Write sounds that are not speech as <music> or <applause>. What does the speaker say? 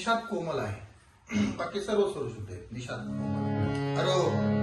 निषाद कोमल आहे. <clears throat> बाकी सर्व स्वरूप शुद्ध आहेत निषाद कोमल. अरो हो.